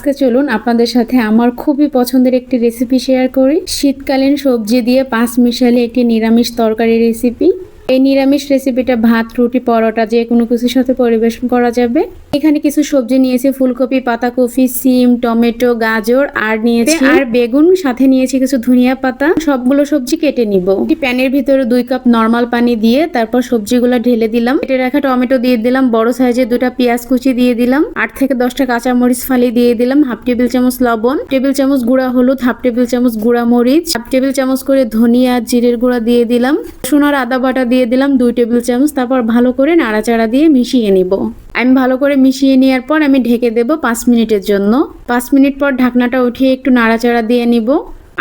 আজকে চলুন আপনাদের সাথে আমার খুবই পছন্দের একটি রেসিপি শেয়ার করি। শীতকালীন সবজি দিয়ে পাঁচ মিশালে একটি নিরামিষ তরকারি রেসিপি এই নিরামিষ রেসিপিটা ভাত রুটি পরোটা যে কোনো কিছুর সাথে পরিবেশন করা যাবে। এখানে কিছু সবজি নিয়েছি ফুলকপি পাতাকপি সিম টমেটো গাজর আর নিয়েছি আর বেগুন সাথে নিয়েছি কিছু ধনিয়া পাতা। সবগুলো সবজি কেটে নিব। প্যানের ভিতরে দুই কাপ নর্মাল পানি দিয়ে তারপর সবজিগুলো ঢেলে দিলাম। কেটে রাখা টমেটো দিয়ে দিলাম বড় সাইজের দুটা পেঁয়াজ কুচি দিয়ে দিলাম আট থেকে দশটা কাঁচা মরিচ ফালি দিয়ে দিলাম হাফ টেবিল চামচ লবণ টেবিল চামচ গুঁড়া হলুদ হাফ টেবিল চামচ গুঁড়া মরিচ হাফ টেবিল চামচ করে ধনিয়া আর জিরের গুঁড়া দিয়ে দিলাম। সোনার আদা বাটা দিয়ে দিলাম দুই টেবিল চামচ, তারপর ভালো করে নাড়াচাড়া দিয়ে মিশিয়ে নিব। আমি ভালো করে মিশিয়ে নেওয়ার পর আমি ঢেকে দেব পাঁচ মিনিটের জন্য। পাঁচ মিনিট পর ঢাকনাটা উঠিয়ে একটু নাড়াচাড়া দিয়ে নিব।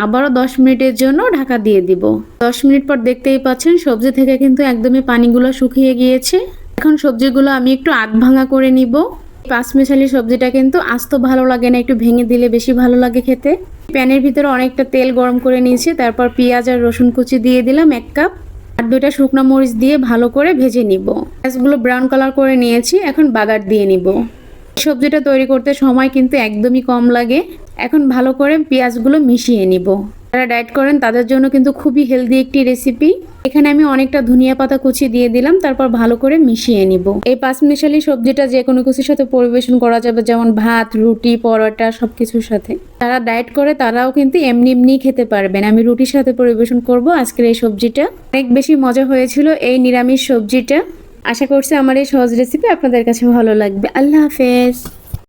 আবারও দশ মিনিটের জন্য ঢাকা দিয়ে দিব। দশ মিনিট পর দেখতেই পাচ্ছেন সবজি থেকে কিন্তু একদমই পানিগুলো শুকিয়ে গিয়েছে। এখন সবজিগুলো আমি একটু আধ ভাঙা করে নিব। পাঁচ মিশালি সবজিটা কিন্তু আস্ত ভালো লাগে না, একটু ভেঙে দিলে বেশি ভালো লাগে খেতে। প্যানের ভিতরে অনেকটা তেল গরম করে নিয়েছি, তারপর পেঁয়াজ আর রসুন কুচি দিয়ে দিলাম এক কাপ। আর দুইটা শুকনো মরিচ দিয়ে ভালো করে ভেজে নিব। পেঁয়াজগুলো ব্রাউন কালার করে নিয়েছি, এখন বাগার দিয়ে নিব। সবজিটা তৈরি করতে সময় কিন্তু একদমই কম লাগে। এখন ভালো করে পেঁয়াজগুলো মিশিয়ে নিব। যারা ডায়েট করেন তাদের জন্য কিন্তু খুবই হেলদি একটি রেসিপি এখানে আমি অনেকটা ধনিয়া পাতা কুচি দিয়ে দিলাম, তারপর ভালো করে মিশিয়ে নিব। এই পাঁচ মিশালি সবজিটা যে কোনো কিছুর সাথে পরিবেশন করা যাবে, যেমন ভাত, রুটি, পরোটা, সবকিছুর সাথে। যারা ডায়েট করে তারাও কিন্তু এমনি এমনি খেতে পারবেন। আমি রুটির সাথে পরিবেশন করব আজকের এই সবজিটা। অনেক বেশি মজা হয়েছিল এই নিরামিষ সবজিটা। আশা করছি আমার এই সহজ রেসিপি আপনাদের কাছে ভালো লাগবে। আল্লাহ হাফেজ।